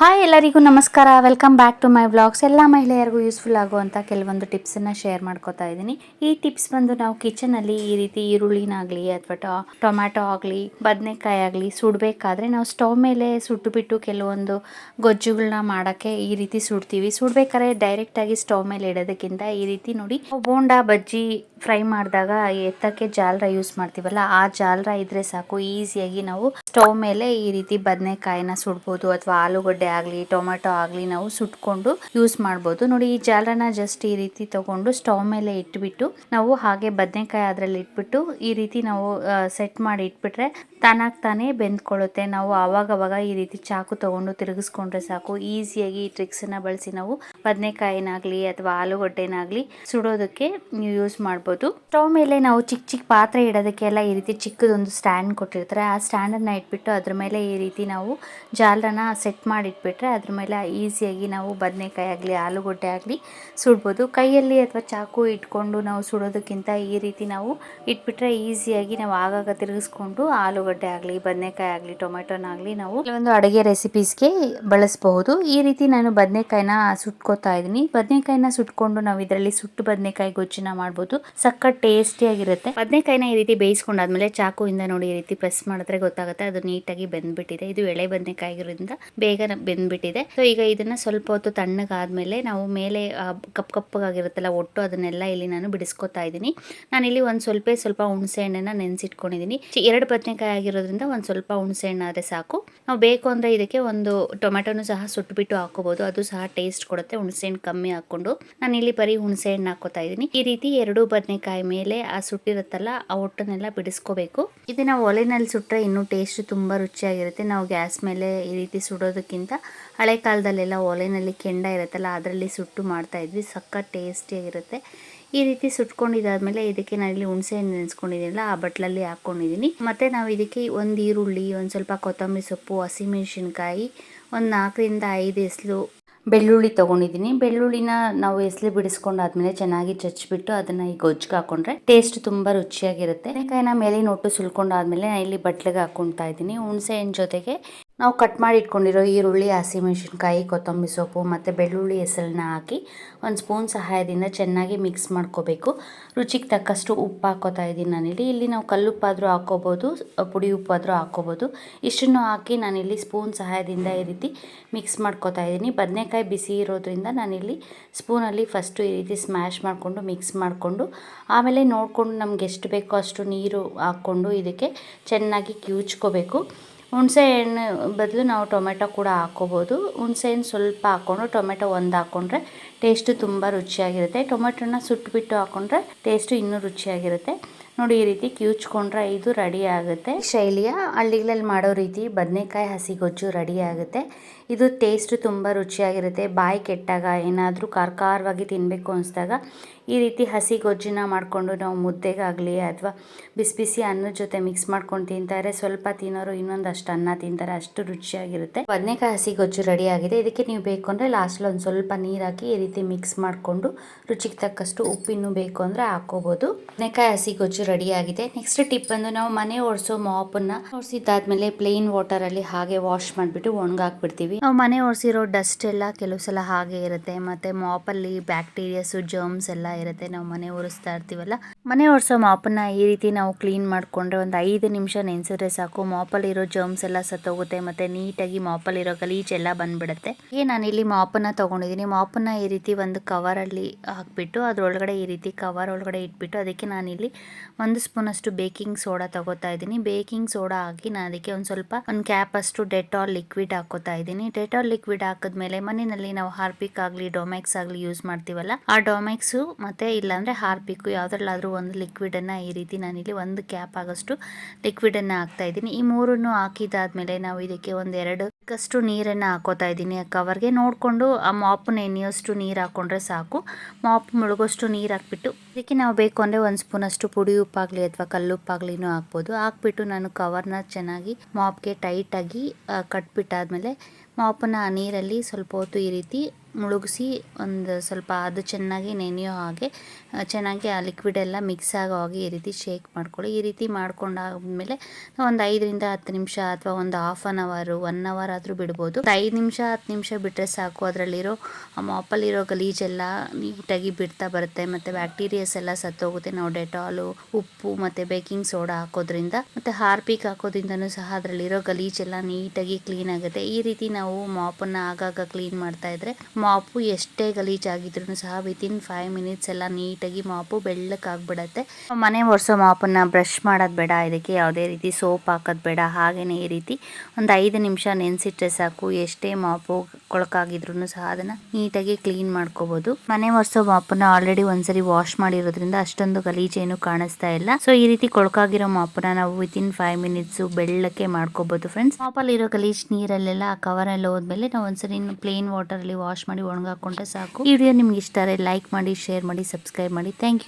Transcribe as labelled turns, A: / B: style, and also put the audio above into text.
A: Hi ಎಲ್ಲರಿಗೂ ನಮಸ್ಕಾರ. Welcome back to my vlogs ಎಲ್ಲ ಮಹಿಳೆಯರಿಗೂ ಯೂಸ್ಫುಲ್ ಆಗುವಂಥ ಕೆಲವೊಂದು ಟಿಪ್ಸನ್ನು ಶೇರ್ ಮಾಡ್ಕೋತಾ ಇದ್ದೀನಿ. ಈ ಟಿಪ್ಸ್ ಬಂದು ನಾವು ಕಿಚನಲ್ಲಿ ಈ ರೀತಿ ಈರುಳ್ಳಿನಾಗಲಿ ಅಥವಾ ಟೊಮ್ಯಾಟೊ ಆಗಲಿ, ಬದನೆಕಾಯಿ ಆಗಲಿ ಸುಡಬೇಕಾದ್ರೆ ನಾವು ಸ್ಟವ್ ಮೇಲೆ ಸುಟ್ಟುಬಿಟ್ಟು ಕೆಲವೊಂದು ಗೊಜ್ಜುಗಳನ್ನ ಮಾಡೋಕ್ಕೆ ಈ ರೀತಿ ಸುಡ್ತೀವಿ. ಸುಡಬೇಕಾದ್ರೆ ಡೈರೆಕ್ಟಾಗಿ ಸ್ಟವ್ ಮೇಲೆ ಇಡೋದಕ್ಕಿಂತ ಈ ರೀತಿ ನೋಡಿ. ಬೋಂಡಾ, ಬಜ್ಜಿ ಫ್ರೈ ಮಾಡಿದಾಗ ಎತ್ತಕ್ಕೆ ಜಾಲ್ರ ಯೂಸ್ ಮಾಡ್ತೀವಲ್ಲ, ಆ ಜಾಲ್ರ ಇದ್ರೆ ಸಾಕು. ಈಸಿಯಾಗಿ ನಾವು ಸ್ಟವ್ ಮೇಲೆ ಈ ರೀತಿ ಬದನೆಕಾಯಿನ ಸುಡ್ಬೋದು, ಅಥವಾ ಆಲೂಗಡ್ಡೆ ಆಗಲಿ ಟೊಮೆಟೊ ಆಗಲಿ ನಾವು ಸುಟ್ಕೊಂಡು ಯೂಸ್ ಮಾಡ್ಬೋದು. ನೋಡಿ, ಈ ಜಾಲರನ ಜಸ್ಟ್ ಈ ರೀತಿ ತಗೊಂಡು ಸ್ಟವ್ ಮೇಲೆ ಇಟ್ಬಿಟ್ಟು ನಾವು ಹಾಗೆ ಬದನೆಕಾಯಿ ಅದರಲ್ಲಿ ಇಟ್ಬಿಟ್ಟು ಈ ರೀತಿ ನಾವು ಸೆಟ್ ಮಾಡಿ ಇಟ್ಬಿಟ್ರೆ ತಾನಾಗ್ ತಾನೇ ಬೆಂದ್ಕೊಳ್ಳುತ್ತೆ. ನಾವು ಅವಾಗ ಈ ರೀತಿ ಚಾಕು ತಗೊಂಡು ತಿರುಗಿಸ್ಕೊಂಡ್ರೆ ಸಾಕು. ಈಸಿಯಾಗಿ ಈ ಟ್ರಿಕ್ಸನ್ನು ಬಳಸಿ ನಾವು ಬದನೆಕಾಯಿನಾಗಲಿ ಅಥವಾ ಆಲೂಗಡ್ಡೆನಾಗಲಿ ಸುಡೋದಕ್ಕೆ ಯೂಸ್ ಮಾಡ್ಬೋದು. ಸ್ಟವ್ ಮೇಲೆ ನಾವು ಚಿಕ್ಕ ಚಿಕ್ಕ ಪಾತ್ರೆ ಇಡೋದಕ್ಕೆಲ್ಲ ಈ ರೀತಿ ಚಿಕ್ಕದೊಂದು ಸ್ಟ್ಯಾಂಡ್ ಕೊಟ್ಟಿರ್ತಾರೆ. ಆ ಸ್ಟ್ಯಾಂಡನ್ನು ಇಟ್ಬಿಟ್ಟು ಅದ್ರ ಮೇಲೆ ಈ ರೀತಿ ನಾವು ಜಾಲರನ ಸೆಟ್ ಮಾಡಿ ಇಟ್ಬಿಟ್ರೆ ಅದ್ರ ಮೇಲೆ ಈಸಿಯಾಗಿ ನಾವು ಬದನೆಕಾಯಿ ಆಗಲಿ, ಆಲೂಗಡ್ಡೆ ಆಗಲಿ ಸುಡ್ಬೋದು. ಕೈಯಲ್ಲಿ ಅಥವಾ ಚಾಕು ಇಟ್ಕೊಂಡು ನಾವು ಸುಡೋದಕ್ಕಿಂತ ಈ ರೀತಿ ನಾವು ಇಟ್ಬಿಟ್ರೆ ಈಸಿಯಾಗಿ ನಾವು ಆಗಾಗ ತಿರುಗಿಸ್ಕೊಂಡು ಆಲೂಗಡ್ಡೆ ಆಗಲಿ, ಬದನೆಕಾಯಿ ಆಗಲಿ ಟೊಮೆಟೊನಾಗಲಿ ನಾವು ಕೆಲವೊಂದು ಅಡುಗೆ ರೆಸಿಪೀಸ್ಗೆ ಬಳಸಬಹುದು. ಈ ರೀತಿ ನಾನು ಬದನೆಕಾಯಿನ ಸುಟ್ಕೋತಾ ಇದ್ದೀನಿ. ಬದನೆಕಾಯಿನ ಸುಟ್ಕೊಂಡು ನಾವು ಇದರಲ್ಲಿ ಸುಟ್ಟು ಬದನೆಕಾಯಿ ಗೊಜ್ಜಿನ ಮಾಡ್ಬೋದು. ಸಖತ್ ಟೇಸ್ಟಿಯಾಗಿರುತ್ತೆ ಬದನೆಕಾಯಿನ ಈ ರೀತಿ ಬೇಯಿಸ್ಕೊಂಡಾದ್ಮೇಲೆ ಚಾಕುವಿಂದ ನೋಡಿ ಈ ರೀತಿ ಪ್ರೆಸ್ ಮಾಡಿದ್ರೆ ಗೊತ್ತಾಗುತ್ತೆ. ಅದು ನೀಟಾಗಿ ಬೆಂದ್ಬಿಟ್ಟಿದೆ. ಇದು ಎಳೆ ಬದನೆಕಾಯಿ ಆಗಿರೋದ್ರಿಂದ ಬೇಗ ಬೆಂದ್ಬಿಟ್ಟಿದೆ. ಸೊ ಈಗ ಇದನ್ನ ಸ್ವಲ್ಪ ಹೊತ್ತು ತಣ್ಣಗಾದ್ಮೇಲೆ ನಾವು ಮೇಲೆ ಕಪ್ ಕಪ್ಪಗಾಗಿರುತ್ತಲ್ಲ ಒಟ್ಟು ಅದನ್ನೆಲ್ಲ ಇಲ್ಲಿ ನಾನು ಬಿಡಿಸ್ಕೊತಾ ಇದ್ದೀನಿ. ನಾನಿಲ್ಲಿ ಒಂದು ಸ್ವಲ್ಪ ಸ್ವಲ್ಪ ಹುಣಸೆ ಹಣ್ಣನ್ನ ನೆನೆಸಿಟ್ಕೊಂಡಿದ್ದೀನಿ. ಎರಡು ಬದನೆಕಾಯಿ ಆಗಿರೋದ್ರಿಂದ ಒಂದು ಸ್ವಲ್ಪ ಹುಣಸೆ ಆದರೆ ಸಾಕು. ನಾವು ಬೇಕು ಅಂದರೆ ಇದಕ್ಕೆ ಒಂದು ಟೊಮೆಟೊನು ಸಹ ಸುಟ್ಬಿಟ್ಟು ಹಾಕೋಬಹುದು ಅದು ಸಹ ಟೇಸ್ಟ್ ಕೊಡುತ್ತೆ. ಹುಣಸೆ ಹಣ್ಣು ಕಮ್ಮಿ ಹಾಕೊಂಡು ನಾನು ಇಲ್ಲಿ ಬರೀ ಹುಣಸೆ ಹಣ್ಣು ಹಾಕೋತಾ ಇದ್ದೀನಿ. ಈ ರೀತಿ ಎರಡು ಬದನೆಕಾಯಿ ಮೇಲೆ ಆ ಸುಟ್ಟಿರುತ್ತಲ್ಲ, ಆ ಒಟ್ಟನ್ನೆಲ್ಲ ಬಿಡಿಸ್ಕೋಬೇಕು. ಇದನ್ನ ಒಲೆನಲ್ಲಿ ಸುಟ್ಟರೆ ಇನ್ನೂ ಟೇಸ್ಟ್ ತುಂಬ ರುಚಿಯಾಗಿರುತ್ತೆ. ನಾವು ಗ್ಯಾಸ್ ಮೇಲೆ ಈ ರೀತಿ ಸುಡೋದಕ್ಕಿಂತ ಹಳೆ ಕಾಲದಲ್ಲೆಲ್ಲ ಒಲೆನಲ್ಲಿ ಕೆಂಡ ಇರುತ್ತಲ್ಲ, ಅದರಲ್ಲಿ ಸುಟ್ಟು ಮಾಡ್ತಾ ಇದ್ವಿ. ಸಖತ್ ಟೇಸ್ಟಿಯಾಗಿರುತ್ತೆ ಈ ರೀತಿ ಸುಟ್ಕೊಂಡಿದ್ದಾದ್ಮೇಲೆ ಇದಕ್ಕೆ ನಾನಿಲ್ಲಿ ಹುಣಸೆ ಹಣ್ಣು ನೆನೆಸ್ಕೊಂಡಿದ್ದೀನಲ್ಲ, ಆ ಬಟ್ಲಲ್ಲಿ ಹಾಕ್ಕೊಂಡಿದ್ದೀನಿ. ಮತ್ತು ನಾವು ಇದಕ್ಕೆ ಒಂದು ಈರುಳ್ಳಿ, ಒಂದು ಸ್ವಲ್ಪ ಕೊತ್ತಂಬರಿ ಸೊಪ್ಪು, ಹಸಿಮೆಣಸಿನ್ಕಾಯಿ, ಒಂದು ನಾಲ್ಕರಿಂದ ಐದು ಎಸ್ಲು ಬೆಳ್ಳುಳ್ಳಿ ತೊಗೊಂಡಿದ್ದೀನಿ. ಬೆಳ್ಳುಳ್ಳಿನ ನಾವು ಎಸ್ಲಿ ಬಿಡಿಸ್ಕೊಂಡಾದ್ಮೇಲೆ ಚೆನ್ನಾಗಿ ಚಚ್ಚಿಬಿಟ್ಟು ಅದನ್ನು ಈ ಗೊಜ್ಜಿಗೆ ಹಾಕೊಂಡ್ರೆ ಟೇಸ್ಟ್ ತುಂಬ ರುಚಿಯಾಗಿರುತ್ತೆ. ಬದನೆಕಾಯಿನ ಮೇಲೆ ನೋಟು ಸುಲ್ಕೊಂಡಾದ್ಮೇಲೆ ಇಲ್ಲಿ ಬಟ್ಲಿಗೆ ಹಾಕ್ಕೊಳ್ತಾ ಇದ್ದೀನಿ. ಹುಣಸೆ ಹಣ್ಣು ಜೊತೆಗೆ ನಾವು ಕಟ್ ಮಾಡಿ ಇಟ್ಕೊಂಡಿರೋ ಈರುಳ್ಳಿ ಹಸಿಮೆಣಸಿನ್ಕಾಯಿ ಕೊತ್ತಂಬರಿ ಸೊಪ್ಪು ಮತ್ತು ಬೆಳ್ಳುಳ್ಳಿ ಹೆಸರನ್ನ ಹಾಕಿ ಒಂದು ಸ್ಪೂನ್ ಸಹಾಯದಿಂದ ಚೆನ್ನಾಗಿ ಮಿಕ್ಸ್ ಮಾಡ್ಕೋಬೇಕು. ರುಚಿಗೆ ತಕ್ಕಷ್ಟು ಉಪ್ಪು ಹಾಕೋತಾ ಇದ್ದೀನಿ ನಾನಿಲ್ಲಿ. ಇಲ್ಲಿ ನಾವು ಕಲ್ಲುಪ್ಪಾದರೂ ಹಾಕೋಬೋದು, ಪುಡಿ ಉಪ್ಪಾದರೂ ಹಾಕೋಬೋದು. ಇಷ್ಟನ್ನು ಹಾಕಿ ನಾನಿಲ್ಲಿ ಸ್ಪೂನ್ ಸಹಾಯದಿಂದ ಈ ರೀತಿ ಮಿಕ್ಸ್ ಮಾಡ್ಕೋತಾ ಇದ್ದೀನಿ ಬದನೆಕಾಯಿ ಬಿಸಿ ಇರೋದ್ರಿಂದ ನಾನಿಲ್ಲಿ ಸ್ಪೂನಲ್ಲಿ ಫಸ್ಟು ಈ ರೀತಿ ಸ್ಮ್ಯಾಶ್ ಮಾಡಿಕೊಂಡು ಮಿಕ್ಸ್ ಮಾಡಿಕೊಂಡು, ಆಮೇಲೆ ನೋಡಿಕೊಂಡು ನಮ್ಗೆ ಎಷ್ಟು ಬೇಕೋ ಅಷ್ಟು ನೀರು ಹಾಕ್ಕೊಂಡು ಇದಕ್ಕೆ ಚೆನ್ನಾಗಿ ಕಿವುಚ್ಕೋಬೇಕು ಹುಣಸೆ ಹಣ್ಣು ಬದಲು ನಾವು ಟೊಮೆಟೊ ಕೂಡ ಹಾಕ್ಕೋಬೋದು ಹುಣಸೆ ಹಣ್ಣು ಸ್ವಲ್ಪ ಹಾಕ್ಕೊಂಡು ಟೊಮೆಟೊ ಒಂದು ಹಾಕ್ಕೊಂಡ್ರೆ ಟೇಸ್ಟು ತುಂಬ ರುಚಿಯಾಗಿರುತ್ತೆ. ಟೊಮೆಟೊನ ಸುಟ್ಬಿಟ್ಟು ಹಾಕ್ಕೊಂಡ್ರೆ ಟೇಸ್ಟು ಇನ್ನೂ ರುಚಿಯಾಗಿರುತ್ತೆ. ನೋಡಿ ಈ ರೀತಿ ಕಿವುಚ್ಕೊಂಡ್ರೆ ಇದು ರೆಡಿ ಆಗುತ್ತೆ. ಶೈಲಿಯ ಹಳ್ಳಿಗಳಲ್ಲಿ ಮಾಡೋ ರೀತಿ ಬದನೆಕಾಯಿ, ಹಸಿ ಗೊಜ್ಜು ರೆಡಿ ಆಗುತ್ತೆ. ಇದು ಟೇಸ್ಟ್ ತುಂಬ ರುಚಿಯಾಗಿರುತ್ತೆ. ಬಾಯಿ ಕೆಟ್ಟಾಗ ಏನಾದರೂ ಖಾರ ಖಾರವಾಗಿ ತಿನ್ನಬೇಕು ಅನಿಸ್ದಾಗ ಈ ರೀತಿ ಹಸಿ ಗೊಜ್ಜಿನ ಮಾಡಿಕೊಂಡು ನಾವು ಮುದ್ದೆಗಾಗಲಿ ಅಥವಾ ಬಿಸಿ ಬಿಸಿ ಅನ್ನದ ಜೊತೆ ಮಿಕ್ಸ್ ಮಾಡ್ಕೊಂಡು ತಿಂತಾರೆ. ಸ್ವಲ್ಪ ತಿನ್ನೋರು ಇನ್ನೊಂದಷ್ಟು ಅನ್ನ ತಿಂತಾರೆ. ಅಷ್ಟು ರುಚಿಯಾಗಿರುತ್ತೆ. ಬದನೆಕಾಯಿ ಹಸಿ ಗೊಜ್ಜು ರೆಡಿ ಆಗಿದೆ. ಇದಕ್ಕೆ ನೀವು ಬೇಕು ಅಂದರೆ ಲಾಸ್ಟಲ್ಲಿ ಒಂದು ಸ್ವಲ್ಪ ನೀರು ಹಾಕಿ ಈ ರೀತಿ ಮಿಕ್ಸ್ ಮಾಡಿಕೊಂಡು ರುಚಿಗೆ ತಕ್ಕಷ್ಟು ಉಪ್ಪಿನ್ನು ಬೇಕು ಅಂದರೆ ಹಾಕೋಬೋದು ಬದನೆಕಾಯಿ ಹಸಿ ಗೊಜ್ಜು ರೆಡಿ ಆಗಿದೆ. ನೆಕ್ಸ್ಟ್ ಟಿಪ್ ಬಂದು ನಾವು ಮನೆ ಒರೆಸೋ ಮಾಪನ್ನು ಒರೆಸಿದ್ದಾದ್ಮೇಲೆ ಪ್ಲೇನ್ ವಾಟರಲ್ಲಿ ಹಾಗೆ ವಾಶ್ ಮಾಡಿಬಿಟ್ಟು ಒಣಗಾಕ್ಬಿಡ್ತೀವಿ. ನಾವು ಮನೆ ಒರೆಸಿರೋ ಡಸ್ಟ್ ಎಲ್ಲ ಕೆಲವು ಸಲ ಹಾಗೆ ಇರುತ್ತೆ. ಮತ್ತೆ ಮಾಪಲ್ಲಿ ಬ್ಯಾಕ್ಟೀರಿಯಾಸು ಜರ್ಮ್ಸ್ ಎಲ್ಲ ಇರುತ್ತೆ. ನಾವು ಮನೆ ಒರೆಸ್ತಾ ಇರ್ತೀವಲ್ಲ? ಮನೆ ಒರೆಸೋ ಮಾಪನ್ನ ಈ ರೀತಿ ನಾವು ಕ್ಲೀನ್ ಮಾಡ್ಕೊಂಡ್ರೆ ಒಂದು ಐದು ನಿಮಿಷ ನೆನೆಸಿದ್ರೆ ಸಾಕು. ಮಾಪಲ್ಲಿರೋ ಜರ್ಮ್ಸ್ ಎಲ್ಲ ಸತ್ತೋಗುತ್ತೆ, ಮತ್ತೆ ನೀಟಾಗಿ ಮಾಪಲ್ಲಿರೋ ಗಲೀಜ್ ಎಲ್ಲ ಬಂದ್ಬಿಡುತ್ತೆ. ಈಗ ನಾನು ಇಲ್ಲಿ ಮಾಪನ್ನ ತಗೊಂಡಿದ್ದೀನಿ ಮಾಪನ್ನ ಈ ರೀತಿ ಒಂದು ಕವರಲ್ಲಿ ಹಾಕ್ಬಿಟ್ಟು, ಅದರೊಳಗಡೆ ಈ ರೀತಿ ಕವರ್ ಒಳಗಡೆ ಇಟ್ಬಿಟ್ಟು, ಅದಕ್ಕೆ ನಾನಿಲ್ಲಿ ಒಂದು ಸ್ಪೂನ್ ಅಷ್ಟು ಬೇಕಿಂಗ್ ಸೋಡಾ ತೊಗೋತಾ ಇದ್ದೀನಿ ಬೇಕಿಂಗ್ ಸೋಡಾ ಹಾಕಿ ನಾನು ಅದಕ್ಕೆ ಒಂದು ಸ್ವಲ್ಪ, ಒಂದು ಕ್ಯಾಪ್ ಅಷ್ಟು ಡೆಟಾಲ್ ಲಿಕ್ವಿಡ್ ಹಾಕೋತಾ ಇದ್ದೀನಿ ಡೆಟಾಲ್ ಲಿಕ್ವಿಡ್ ಹಾಕಿದ್ಮೇಲೆ ಮನೆಯಲ್ಲಿ ನಾವು ಹಾರ್ಪಿಕ್ ಆಗಲಿ ಡೊಮ್ಯಾಕ್ಸ್ ಆಗಲಿ ಯೂಸ್ ಮಾಡ್ತೀವಲ್ಲ, ಆ ಡೊಮ್ಯಾಕ್ಸು ಮತ್ತೆ ಇಲ್ಲಾಂದರೆ ಹಾರ್ಪಿಕ್ಕು ಯಾವ್ದ್ರಲ್ಲಾದ್ರೂ ಒಂದು ಲಿಕ್ವಿಡನ್ನು ಈ ರೀತಿ ನಾನಿಲ್ಲಿ ಒಂದು ಕ್ಯಾಪ್ ಆಗೋಷ್ಟು ಲಿಕ್ವಿಡನ್ನು ಹಾಕ್ತಾ ಇದ್ದೀನಿ. ಈ ಮೂರನ್ನು ಹಾಕಿದಾದ್ಮೇಲೆ ನಾವು ಇದಕ್ಕೆ ಒಂದು ಎರಡು ಕಷ್ಟು ನೀರನ್ನು ಹಾಕೋತಾ ಇದ್ದೀನಿ. ಕವರ್ಗೆ ನೋಡಿಕೊಂಡು ಆ ಮಾಪ್ ಎಣ್ಣೆಯಷ್ಟು ನೀರು ಹಾಕ್ಕೊಂಡ್ರೆ ಸಾಕು. ಮಾಪ್ ಮುಳುಗೋಷ್ಟು ನೀರು ಹಾಕ್ಬಿಟ್ಟು ಇದಕ್ಕೆ ನಾವು ಬೇಕು ಅಂದರೆ ಒಂದು ಸ್ಪೂನ್ ಅಷ್ಟು ಪುಡಿ ಉಪ್ಪಾಗಲಿ ಅಥವಾ ಕಲ್ಲುಪ್ಪಾಗ್ಲಿನೂ ಹಾಕ್ಬೋದು. ಹಾಕ್ಬಿಟ್ಟು ನಾನು ಕವರ್ನ ಚೆನ್ನಾಗಿ ಮಾಪ್ಗೆ ಟೈಟಾಗಿ ಕಟ್ಬಿಟ್ಟಾದ್ಮೇಲೆ ಮಾಪನ್ನ ಆ ನೀರಲ್ಲಿ ಸ್ವಲ್ಪ ಹೊತ್ತು ಈ ರೀತಿ ಮುಳುಗಿಸಿ ಒಂದು ಸ್ವಲ್ಪ ಅದು ಚೆನ್ನಾಗಿ ನೆನೆಯೋ ಹಾಗೆ ಚೆನ್ನಾಗಿ ಆ ಲಿಕ್ವಿಡ್ ಎಲ್ಲ ಮಿಕ್ಸ್ ಆಗೋ ಹಾಗೆ ಈ ರೀತಿ ಶೇಕ್ ಮಾಡ್ಕೊಳ್ಳಿ. ಈ ರೀತಿ ಮಾಡ್ಕೊಂಡಾದ್ಮೇಲೆ ಒಂದು ಐದರಿಂದ ಹತ್ತು ನಿಮಿಷ ಅಥವಾ ಒಂದು half an hour one hour ಆದರೂ ಬಿಡ್ಬೋದು. ಐದು ನಿಮಿಷ, ಹತ್ತು ನಿಮಿಷ ಬಿಟ್ಟರೆ ಸಾಕು. ಅದರಲ್ಲಿರೋ ಮಾಪಲ್ಲಿರೋ ಗಲೀಜೆಲ್ಲ ನೀಟಾಗಿ ಬಿಡ್ತಾ ಬರುತ್ತೆ. ಮತ್ತು ಬ್ಯಾಕ್ಟೀರಿಯಾಸ್ ಎಲ್ಲ ಸತ್ತೋಗುತ್ತೆ. ನಾವು ಡೆಟಾಲು, ಉಪ್ಪು ಮತ್ತು ಬೇಕಿಂಗ್ ಸೋಡಾ ಹಾಕೋದ್ರಿಂದ, ಮತ್ತು ಹಾರ್ಪಿಕ್ ಹಾಕೋದ್ರಿಂದನೂ ಸಹ ಅದರಲ್ಲಿರೋ ಗಲೀಜೆಲ್ಲ ನೀಟಾಗಿ ಕ್ಲೀನ್ ಆಗುತ್ತೆ. ಈ ರೀತಿ ನಾವು ಮಾಪನ್ನ ಆಗಾಗ ಕ್ಲೀನ್ ಮಾಡ್ತಾ ಇದ್ರೆ ಮಾಪು ಎಷ್ಟೇ ಗಲೀಜಾಗಿದ್ರು ಸಹ ವಿತಿನ್ ಫೈವ್ ಮಿನಿಟ್ಸ್ ಎಲ್ಲ ನೀಟಾಗಿ ಮಾಪು ಬೆಳ್ಳಕ್ಕಾಗ್ಬಿಡತ್ತೆ. ಮನೆ ಒರೆಸೋ ಮಾಪನ್ನ ಬ್ರಷ್ ಮಾಡೋದು ಬೇಡ, ಇದಕ್ಕೆ ಯಾವುದೇ ರೀತಿ ಸೋಪ್ ಹಾಕೋದು ಬೇಡ, ಹಾಗೇನೆ ಈ ರೀತಿ ಒಂದು ಐದು ನಿಮಿಷ ನೆನೆಸಿಟ್ರೆ ಸಾಕು, ಎಷ್ಟೇ ಮಾಪು ಕೊಳಕಾಗಿದ್ರು ಸಹ ಅದನ್ನ ನೀಟಾಗಿ ಕ್ಲೀನ್ ಮಾಡ್ಕೋಬಹುದು ಮನೆ ಒರೆಸೋ ಮಾಪನ ಆಲ್ರೆಡಿ ಒಂದ್ಸರಿ ವಾಶ್ ಮಾಡಿರೋದ್ರಿಂದ ಅಷ್ಟೊಂದು ಗಲೀಜೇನು ಕಾಣಿಸ್ತಾ ಇಲ್ಲ. ಸೊ ಈ ರೀತಿ ಕೊಳಕಾಗಿರೋ ಮಾಪನ ನಾವು ವಿತಿನ್ ಫೈವ್ ಮಿನಿಟ್ಸ್ ಬೆಳ್ಳಕ್ಕೆ ಮಾಡ್ಕೋಬಹುದು ಫ್ರೆಂಡ್ಸ್ ಮಾಪಲ್ಲಿ ಇರೋ ಗಲೀಜ್ ನೀರಲ್ಲೆಲ್ಲ ಆ ಕವರ್ ಎಲ್ಲ ಹೋದ್ಮೇಲೆ ನಾವು ಒಂದ್ಸರಿ ಪ್ಲೇನ್ ವಾಟರ್ ಅಲ್ಲಿ ವಾಶ್ ಮಾಡಿ ಒಣಗಾಕೊಂಡ್ರೆ ಸಾಕು. ವಿಡಿಯೋ ನಿಮ್ಗೆ ಇಷ್ಟ ಲೈಕ್ ಮಾಡಿ ಶೇರ್ ಮಾಡಿ ಸಬ್ಸ್ಕ್ರೈಬ್ ಮಾಡಿ. Thank you